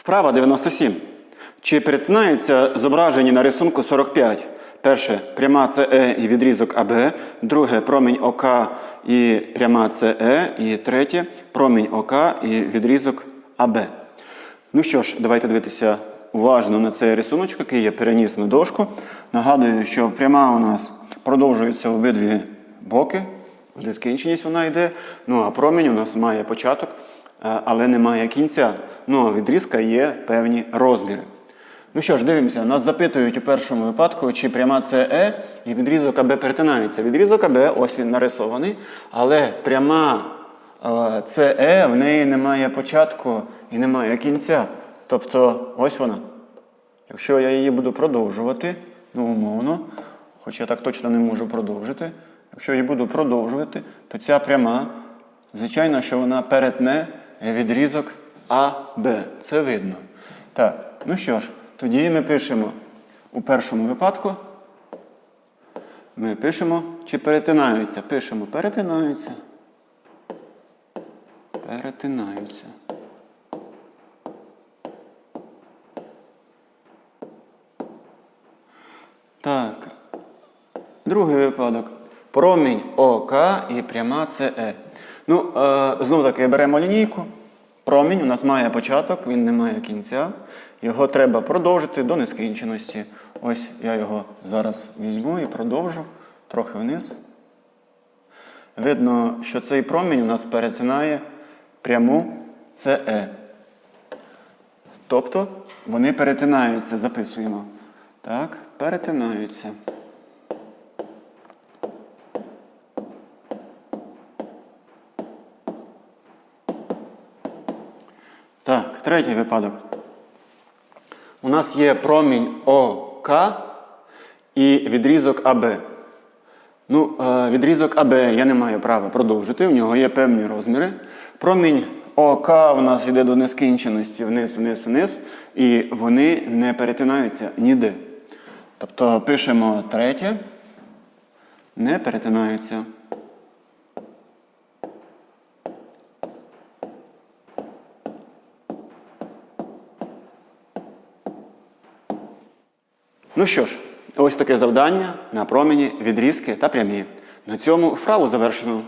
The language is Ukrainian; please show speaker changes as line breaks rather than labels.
Вправа 97. Чи перетинаються зображені на рисунку 45? Перше пряма СЕ і відрізок АБ, друге промінь ОК і пряма СЕ, і третє промінь ОК і відрізок АБ. Ну що ж, давайте дивитися уважно на цей рисунок, який я переніс на дошку. Нагадую, що пряма у нас продовжується в обидві боки, в нескінченість вона йде. Ну а промінь у нас має початок, е, але не має кінця. Ну а відрізка є певні розміри. Ну що ж, дивимося, нас запитують у першому випадку, чи пряма СЕ і відрізок АБ перетинаються. Відрізок АБ, ось він нарисований, але пряма е, в неї немає початку і немає кінця. Тобто ось вона. Якщо я її буду продовжувати, ну умовно, хоч я так точно не можу продовжити. Якщо її буду продовжувати, то ця пряма, звичайно, що вона перетне відрізок АБ. Це видно. Так, ну що ж, тоді ми пишемо у першому випадку. Ми пишемо, чи перетинаються. Пишемо, перетинаються. Перетинаються. Так. Другий випадок. Промінь ОК і пряма СЕ. Ну, е, знову таки беремо лінійку. Промінь у нас має початок, він не має кінця. Його треба продовжити до нескінченості. Ось я його зараз візьму і продовжу трохи вниз. Видно, що цей промінь у нас перетинає пряму СЕ. Тобто вони перетинаються, записуємо. Так, перетинаються. Третій випадок. У нас є промінь ОК і відрізок АБ. Ну, е, відрізок АБ я не маю права продовжити, в нього є певні розміри. Промінь ОК у нас йде до нескінченості вниз, вниз, вниз, і вони не перетинаються ніде. Тобто пишемо третє, не перетинаються. Ну що ж, ось таке завдання на промені, відрізки та прямі. На цьому вправу завершено.